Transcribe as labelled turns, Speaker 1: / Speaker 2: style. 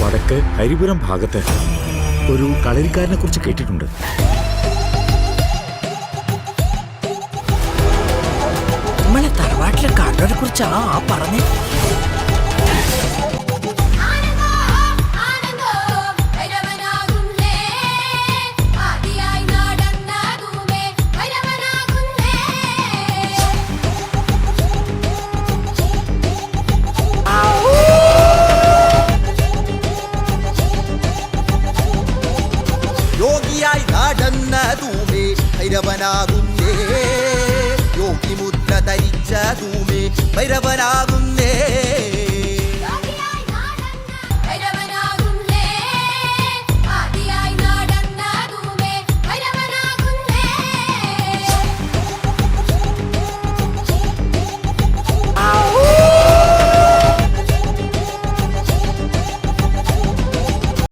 Speaker 1: വടക്ക് ഹരിപുരം ഭാഗത്ത് ഒരു കളരിക്കാരനെ കുറിച്ച് കേട്ടിട്ടുണ്ട്.
Speaker 2: നമ്മളെ തറവാട്ടിലെ കാട്ടുകാരെ കുറിച്ചാ പറഞ്ഞേ?
Speaker 3: യോഗിയായി നടന്നതുമേ ഭൈരവനാകുന്നേ. യോഗി മുദ്ര ധരിച്ചതുമേ ഭൈരവനാകുന്നേ.